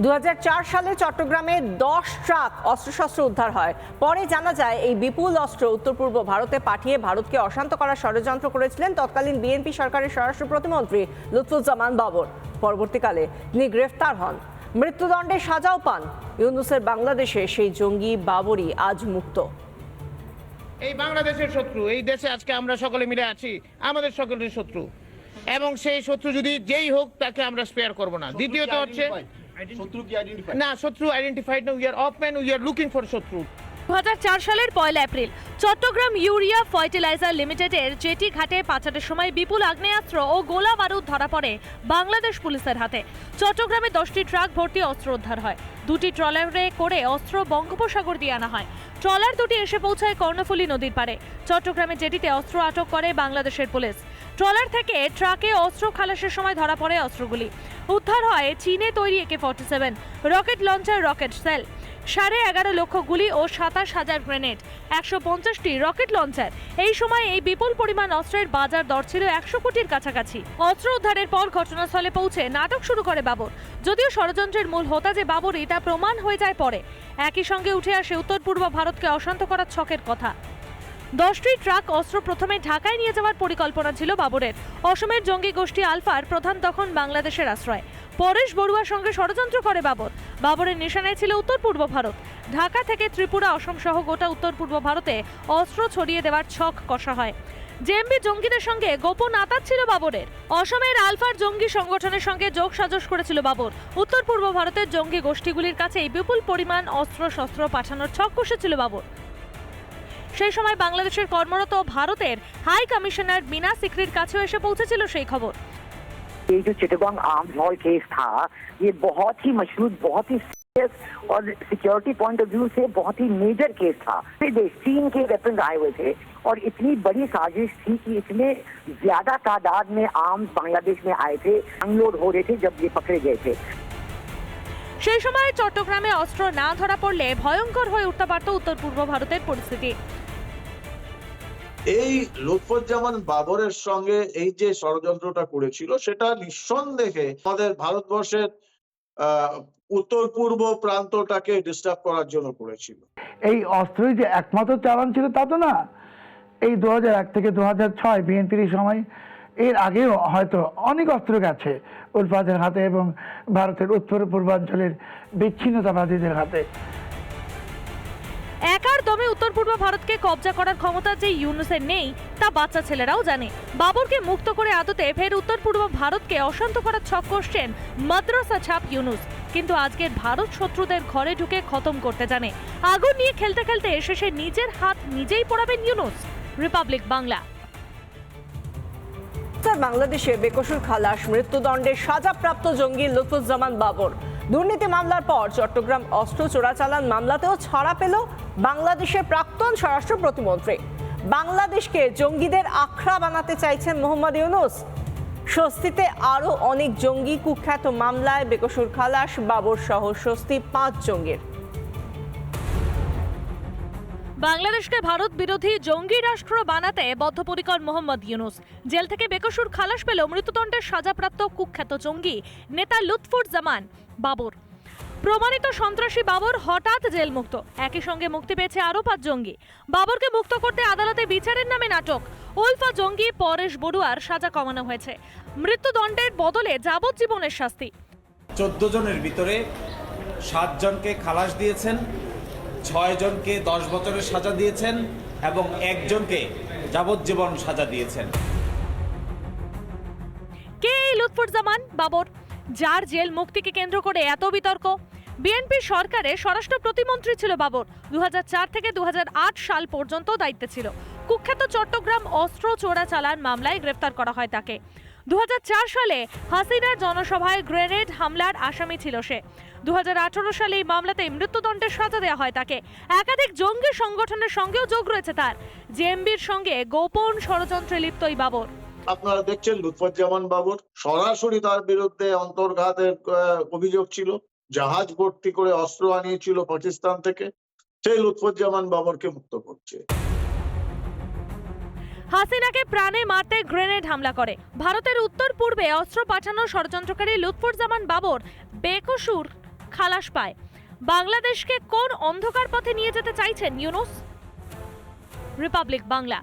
দু হাজার চার সালে চট্টগ্রামে দশ ট্রাক অস্ত্রশস্ত্র উদ্ধার হয়। পরে জানা যায় এই বিপুল অস্ত্র উত্তর পূর্ব ভারতে পাঠিয়ে ভারতকে অশান্ত করার ষড়যন্ত্র করেছিলেন তৎকালীন বিএনপি সরকারের স্বরাষ্ট্র প্রতিমন্ত্রী লুৎফুজ্জামান বাবর। পরবর্তীকালে তিনি গ্রেফতার হন। মৃত্যুদণ্ডে সাজাও পান। ইউনুসের বাংলাদেশে সেই জঙ্গি বাবরই আজ মুক্ত। এই বাংলাদেশের শত্রু এই দেশে আজকে আমরা সকলে মিলে আছি আমাদের সকলের শত্রু। এবং সেই শত্রু যদি যেই হোক তাকে আমরা স্পেয়ার করব না। দ্বিতীয়ত হচ্ছে না শত্রু আইডেন্টিফাইড না we are up man we are looking for শত্রু। দু সালের পয়লা এপ্রিল চট্টগ্রাম ইউরিয়া ফার্টিলাইজার লিমিটেডের জেটি ঘাটে পাচারের সময় বিপুল আগ্নেয়াস্ত্র ও গোলা বারুদ ধরা পড়ে বাংলাদেশ পুলিশের হাতে। চট্টগ্রামে দশটি ট্রাক ভর্তি অস্ত্র উদ্ধার হয়। দুটি ট্রলারে করে অস্ত্র বঙ্গোপসাগর দিয়ে আনা হয়। ট্রলার দুটি এসে পৌঁছায় কর্ণফুলী নদীর পারে চট্টগ্রামে জেটিতে অস্ত্র আটক করে বাংলাদেশের পুলিশ। ট্রলার থেকে ট্রাকে অস্ত্র খালাসের সময় ধরা পড়ে অস্ত্রগুলি। উদ্ধার হয় চীনে তৈরি AK forty seven rocket launcher rocket shell. সাড়ে এগারো লক্ষ গুলি ও সাতাশ হাজার গ্রেনেড, একশো পঞ্চাশটি রকেট লঞ্চার। এই সময় এই বিপুল পরিমাণ অস্ত্রের বাজার দর ছিল একশো কোটির কাছাকাছি। অস্ত্র উদ্ধারের পর ঘটনাস্থলে পৌঁছে নাটক শুরু করে বাবর। যদিও ষড়যন্ত্রের মূল হোতা যে বাবরই তা প্রমাণ হয়ে যায় পরে। একই সঙ্গে উঠে আসে উত্তর পূর্ব ভারতকে অশান্ত করার ছকের কথা। দশটি ট্রাক অস্ত্র প্রথমে ঢাকায় নিয়ে যাওয়ার পরিকল্পনা ছিল বাবরের। অসমের জঙ্গি গোষ্ঠী আলফার প্রধান তখন বাংলাদেশের আশ্রয়। পরেশ বড়ুয়ার সঙ্গে ষড়যন্ত্র করে বাবর। বাবরের নিশানায় ছিল উত্তর পূর্ব ভারত। ঢাকা থেকে ত্রিপুরা, অসম সহ গোটা উত্তর পূর্ব ভারতে অস্ত্র ছড়িয়ে দেওয়ার ছক কষা হয়। জেএমবি জঙ্গিদের সঙ্গে গোপন আতাত ছিল বাবরের। অসমের আলফার জঙ্গি সংগঠনের সঙ্গে যোগ সাজস করেছিল বাবর। উত্তর পূর্ব ভারতের জঙ্গি গোষ্ঠীগুলির কাছেই বিপুল পরিমাণ অস্ত্র শস্ত্র পাঠানোর ছক কষেছিল বাবর। সেই সময় বাংলাদেশের কর্মরত ভারতের হাই কমিশনার বিনা সিকরির কাছেও এসে পৌঁছেছিল সেই খবর ये जो चिटगोंग आर्म हॉल केस था ये बहुत ही मशहूर बहुत ही सीरियस और सिक्योरिटी पॉइंट ऑफ व्यू से बहुत ही मेजर केस था फिर देश चीन के वेपन आए हुए थे और इतनी बड़ी साजिश थी कि इसमें ज्यादा तादाद में आर्म्स बांग्लादेश में आए थे अनलोड हो रहे थे जब ये पकड़े गए थे সেই সময় চট্টগ্রামে অস্ত্র না ধরা পড়লে ভয়ঙ্কর হয়ে উঠতে পারত উত্তর পূর্ব ভারতের পরিস্থিতি এই লুৎফুজ্জামান বাবরের সঙ্গে এই যে ষড়যন্ত্রটা করেছিল, সেটা নিঃসন্দেহে আমাদের ভারতবর্ষের উত্তর পূর্ব প্রান্তটাকে ডিস্টার্ব করার জন্য করেছিল। এই অস্ত্রই যে একমাত্র চালান ছিল তা তো না। এই দু এক থেকে দু হাজার ছয় বিএনপির সময়, এর আগেও হয়তো অনেক অস্ত্র গেছে উলফাদের হাতে এবং ভারতের উত্তর পূর্বাঞ্চলের বিচ্ছিন্নতাবাদীদের হাতে। একার দমে উত্তর পূর্ব ভারতকে কবজা করার ক্ষমতা যে ইউনুসের নেই, তা বাচ্চা ছেলেরাও জানে। বাবরকে মুক্ত করে আদতে ফের উত্তর পূর্ব ভারতকে অশান্ত করার ছক করছেন মাদ্রাসা ছাপ ইউনুস। কিন্তু আজকের ভারত শত্রুদের ঘরে ঢুকে খতম করতে জানে। আগুন নিয়ে খেলতে খেলতে শেষে নিজের হাত নিজেই পোড়াবেন ইউনুস। রিপাবলিক বাংলা। বাংলাদেশে বেকসুর খালাস মৃত্যুদণ্ডে সাজাপ্রাপ্ত জঙ্গি লুৎফুজ্জামান বাবর। দুর্নীতি মামলার পর চট্টগ্রাম অস্ত্র চোরাচালান মামলাতেও ছাড়া পেল বাংলাদেশের প্রাক্তন স্বরাষ্ট্র প্রতিমন্ত্রী। বাংলাদেশকে জঙ্গিদের আখড়া বানাতে চাইছেন মোহাম্মদ ইউনুস। স্বস্তিতে আরও অনেক জঙ্গি কুখ্যাত মামলায় বেকসুর খালাস, বাবর সহ স্বস্তি পাঁচ জঙ্গির। বাংলাদেশকে ভারত বিরোধী জঙ্গি রাষ্ট্র বানাতে বদ্ধপরিকর মোহাম্মদ ইউনুস। জেল থেকে বেকসুর খালাস পেল মৃত্যুদণ্ডের সাজাপ্রাপ্ত কুখ্যাত জঙ্গি নেতা লুৎফুর জামান বাবর। প্রমাণিত সন্ত্রাসী বাবর হঠাৎ জেল মুক্ত একই সঙ্গে মুক্তি পেয়েছে আরও পাঁচ জঙ্গি। বাবরকে মুক্ত করতে আদালতে বিচারের নামে নাটক। উলফা জঙ্গি, পরেশ বড়ুয়ার সাজা কমানো হয়েছে। মৃত্যুদণ্ডের বদলে যাবজ্জীবনের শাস্তি। চোদ্দ জনের ভিতরে সাতজনকে খালাস দিয়েছেন। ছয় জনকে দশ বছরের সাজা দিয়েছেন এবং একজনকে যাবজ্জীবন সাজা দিয়েছেন। কে লুৎফুজ্জামান? বাবর, যার জেল মুক্তিকে কেন্দ্র করে এত বিতর্ক? বিএনপি সরকারে স্বরাষ্ট্র প্রতিমন্ত্রী ছিল বাবর দু হাজার চার থেকে দু হাজার আট সাল পর্যন্ত দায়িত্বে ছিল। কুখ্যাত চট্টগ্রাম অস্ত্র চোরাচালান মামলায় গ্রেফতার করা হয় তাকে। দু সালে হাসিনার জনসভায় গ্রেনেড হামলার আসামি ছিল সে। দু সালে এই মামলাতে মৃত্যুদণ্ডের সাজা দেওয়া হয় তাকে। একাধিক জঙ্গি সংগঠনের সঙ্গেও যোগ রয়েছে তার। জেএমবির সঙ্গে গোপন ষড়যন্ত্রে লিপ্ত এই বাবর। আপনারা দেখছেন লুৎফুজ্জামান বাবর। সরাসরি তার বিরুদ্ধে অন্তর্ঘাতের অভিযোগ ছিল। জাহাজ ভর্তি করে অস্ত্র আনিয়েছিল পাকিস্তান থেকে। সেই লুৎফুজ্জামান বাবরকে মুক্ত করছে। হাসিনাকে প্রাণে মারতে গ্রেনেড হামলা করে। ভারতের উত্তর পূর্বে অস্ত্র পাঠানো ষড়যন্ত্রকারী লুৎফুজ্জামান বাবর বেকসুর খালাস পায়। বাংলাদেশকে কোন অন্ধকার পথে নিয়ে যেতে চাইছেন ইউনুস? রিপাবলিক বাংলা।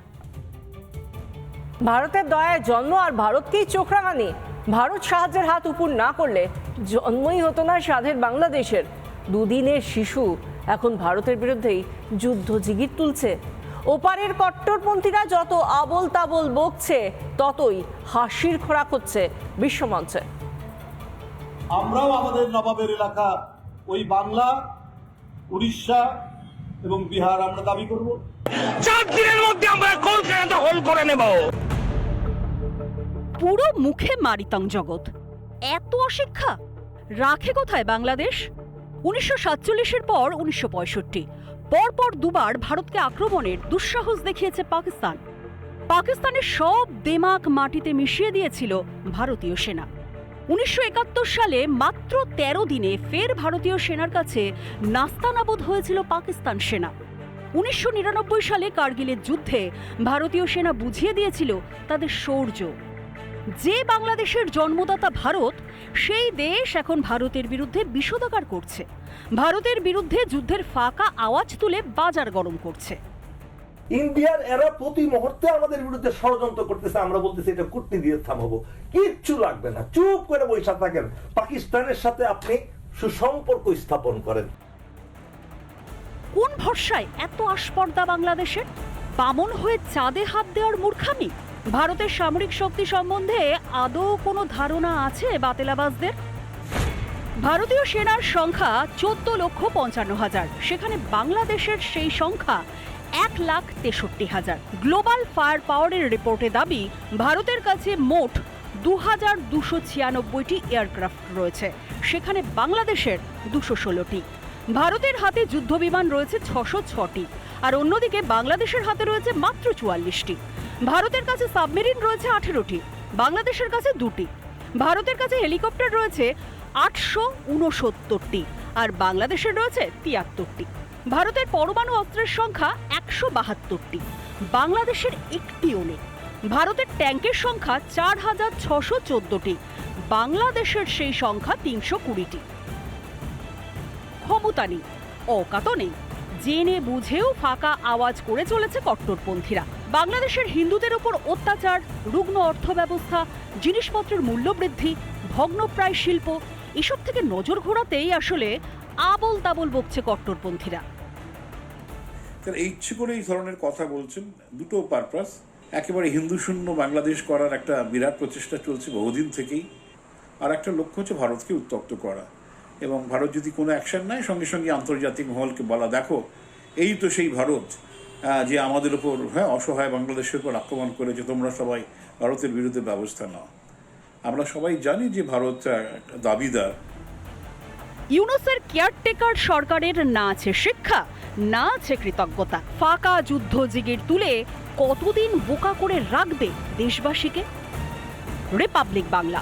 ভারতের দয়ায় জন্ম আর ভারতকেই চোখ রাঙানি। ভারত সাহায্যের হাত উপর না করলে জন্মই হতো না স্বাধীন বাংলাদেশের। দুদিনের শিশু, এখন ভারতের বিরুদ্ধেই যুদ্ধ জিগির তুলছে ওপারের কট্টরপন্থীরা যত আবল তাবল বকছে ততই হাসির খোরাক হচ্ছে বিশ্বমঞ্চে। আমরাও আমাদের নবাবের এলাকা ওই বাংলা উড়িষ্যা এবং বিহার আমরা দাবি করব। চার দিনের মধ্যে আমরা কলকাতা হোল করে নেব। পুরো মুখে মারিতং জগৎ। এত অশিক্ষা! রাখে কোথায় বাংলাদেশ? উনিশশো সাতচল্লিশের পর উনিশশো পঁয়ষট্টি। পরপর দুবার ভারতকে আক্রমণের দুঃসাহস দেখিয়েছে পাকিস্তান। পাকিস্তানের সব দেমাক মাটিতে মিশিয়ে দিয়েছিল ভারতীয় সেনা। উনিশশো একাত্তর সালে মাত্র তেরো দিনে ফের ভারতীয় সেনার কাছে নাস্তানাবোধ হয়েছিল পাকিস্তান সেনা। উনিশশো নিরানব্বই সালে কার্গিলের যুদ্ধে ভারতীয় সেনা বুঝিয়ে দিয়েছিল তাদের শৌর্য। যে বাংলাদেশের জন্মদাতা ভারত সেই দেশ এখন ভারতের বিরুদ্ধে বিষোদাকার করছে। ভারতের বিরুদ্ধে যুদ্ধের ফাঁকা আওয়াজ তুলে বাজার গরম করছে। ইন্ডিয়ার এরা প্রতি মুহূর্তে আমাদের বিরুদ্ধে ষড়যন্ত্র করতেছে আমরা বলতেছি এটা কুটনি দিয়ে থামাবো। কিচ্ছু লাগবে না চুপ করে বৈশা থাকেন। পাকিস্তানের সাথে আপনি সুসম্পর্ক স্থাপন করেন। কোন ভরসায় এত আস্পর্দা বাংলাদেশের? বামন হয়ে চাঁদে হাত দেওয়ার মূর্খামি? ভারতের সামরিক শক্তি সম্বন্ধে আদৌ কোনো ধারণা আছে বাতেলাবাজদের? ভারতীয় সেনার সংখ্যা চোদ্দ লক্ষ পঞ্চান্ন হাজার। সেখানে বাংলাদেশের সেই সংখ্যা এক লাখ তেষট্টি হাজার। গ্লোবাল ফায়ার পাওয়ারের রিপোর্টে দাবি, ভারতের কাছে মোট দু হাজার দুশো ছিয়ানব্বইটি এয়ারক্রাফট রয়েছে। সেখানে বাংলাদেশের দুশো ষোলোটি। ভারতের হাতে যুদ্ধবিমান রয়েছে ছশো ছটি। আর অন্যদিকে বাংলাদেশের হাতে রয়েছে মাত্র চুয়াল্লিশটি। ভারতের কাছে সাবমেরিন রয়েছে আঠেরোটি, বাংলাদেশের কাছে দুটি। ভারতের কাছে হেলিকপ্টার রয়েছে আটশো উনসত্তরটি আর বাংলাদেশের রয়েছে তিয়াত্তরটি। ভারতের পরমাণু অস্ত্রের সংখ্যা একশো বাহাত্তরটি, বাংলাদেশের একটিও নেই। ভারতের ট্যাঙ্কের সংখ্যা চার হাজার ছশো চোদ্দটি, বাংলাদেশের সেই সংখ্যা তিনশো কুড়িটি। ক্ষমতা নেই, অকাতও নেই। জেনে বুঝেও ফাঁকা আওয়াজ করে চলেছে কট্টরপন্থীরা। বাংলাদেশের হিন্দুদের ওপর অত্যাচার, রুগ্ন অর্থব্যবস্থা, জিনিসপত্রের মূল্যবৃদ্ধি, ভগ্নপ্রায় শিল্প, এসব থেকে নজর ঘোরাতেই আসলে আবল তাবল বকছে কট্টরপন্থীরা। তারা ইচ্ছে করে এই ধরনের কথা বলছেন দুটো পারপাস একেবারে হিন্দু শূন্য বাংলাদেশ করার একটা বিরাট প্রচেষ্টা চলছে বহুদিন থেকেই। আর একটা লক্ষ্য হচ্ছে ভারতকে উত্তপ্ত করা। এবং ভারত যদি কোনো অ্যাকশন নেয়, সঙ্গে সঙ্গে আন্তর্জাতিক মহলকে বলা, দেখো, এই তো সেই ভারত যে আমাদের উপর হ্যাঁ অসহায় বাংলাদেশের উপর আক্রমণ করেছে, তোমরা সবাই ভারতের বিরুদ্ধে ব্যবস্থা নাও। আমরা সবাই জানি যে ভারত দাবিদার। ইউনুসের কেয়ারটেকার সরকারের না আছে শিক্ষা, না আছে কৃতজ্ঞতা। ফাঁকা যুদ্ধ জিগির তুলে কতদিন বোকা করে রাখবে দেশবাসীকে? রিপাবলিক বাংলা।